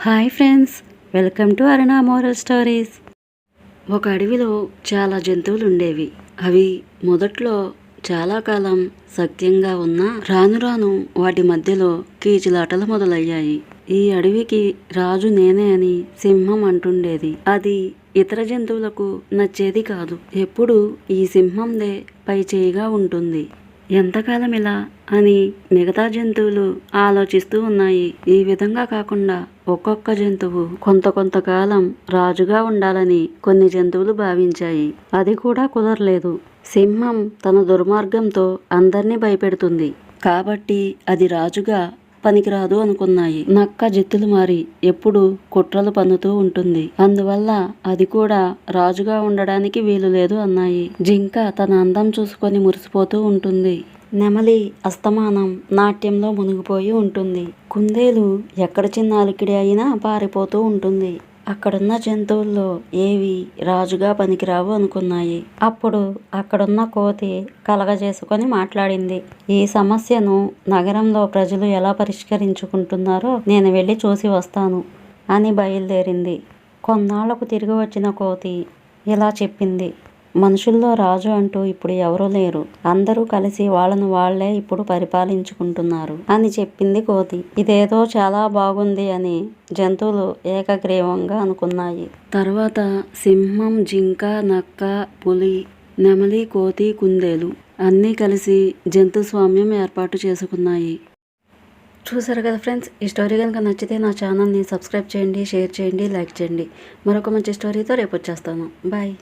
Hi friends welcome to Aruna moral stories. ఒక అడవిలో చాలా జంతువులు ఉండేవి అవి మొదట్లో చాలా కాలం సత్యంగా ఉన్నా రాను రాను వాటి మధ్యలో కీచులాటలు మొదలయ్యాయి. ఈ అడవికి రాజు నేనే అని సింహం అంటుండేది. అది ఇతర జంతువులకు నచ్చేది కాదు. ఎప్పుడు ఈ సింహందే పై చేయిగా ఉంటుంది. ఎంతకాలం ఇలా అని మిగతా జంతువులు ఆలోచిస్తూ ఉన్నాయి. ఈ విధంగా కాకుండా ఒక్కొక్క జంతువు కొంత కొంతకాలం రాజుగా ఉండాలని కొన్ని జంతువులు భావించాయి. అది కూడా కుదరలేదు. సింహం తన దుర్మార్గంతో అందరినీ భయపెడుతుంది. కాబట్టి అది రాజుగా పనికిరాదు అనుకున్నాయి. నక్క జిత్తులు మారి ఎప్పుడు కుట్రలు పన్నుతూ ఉంటుంది. అందువల్ల అది కూడా రాజుగా ఉండడానికి వీలు లేదు అన్నాయి. జింక తన అందం చూసుకొని మురిసిపోతూ ఉంటుంది. నెమలి అస్తమానం నాట్యంలో మునిగిపోయి ఉంటుంది. కుందేలు ఎక్కడ చిన్న అలికిడి అయినా పారిపోతూ ఉంటుంది. అక్కడున్న జంతువుల్లో ఏవి రాజుగా పనికిరావు అనుకున్నాయి. అప్పుడు అక్కడున్న కోతి కలగజేసుకొని మాట్లాడింది. ఈ సమస్యను నగరంలో ప్రజలు ఎలా పరిష్కరించుకుంటున్నారో నేను వెళ్ళి చూసి వస్తాను అని బయలుదేరింది. కొన్నాళ్ళకు తిరిగి వచ్చిన కోతి ఇలా చెప్పింది. మనుషుల్లో రాజు అంటూ ఇప్పుడు ఎవరూ లేరు. అందరూ కలిసి వాళ్ళను వాళ్ళే ఇప్పుడు పరిపాలించుకుంటున్నారు అని చెప్పింది కోతి ఇదేదో చాలా బాగుంది అని జంతువులు ఏకగ్రీవంగా అనుకున్నాయి. తర్వాత సింహం జింక నక్క పులి నెమలి కోతి కుందేలు అన్నీ కలిసి జంతు స్వామ్యం ఏర్పాటు చేసుకున్నాయి. చూసారు కదా ఫ్రెండ్స్ ఈ స్టోరీ కనుక నచ్చితే నా ఛానల్ని సబ్స్క్రైబ్ చేయండి షేర్ చేయండి లైక్ చేయండి. మరొక మంచి స్టోరీతో రేపు వచ్చేస్తాను. బాయ్.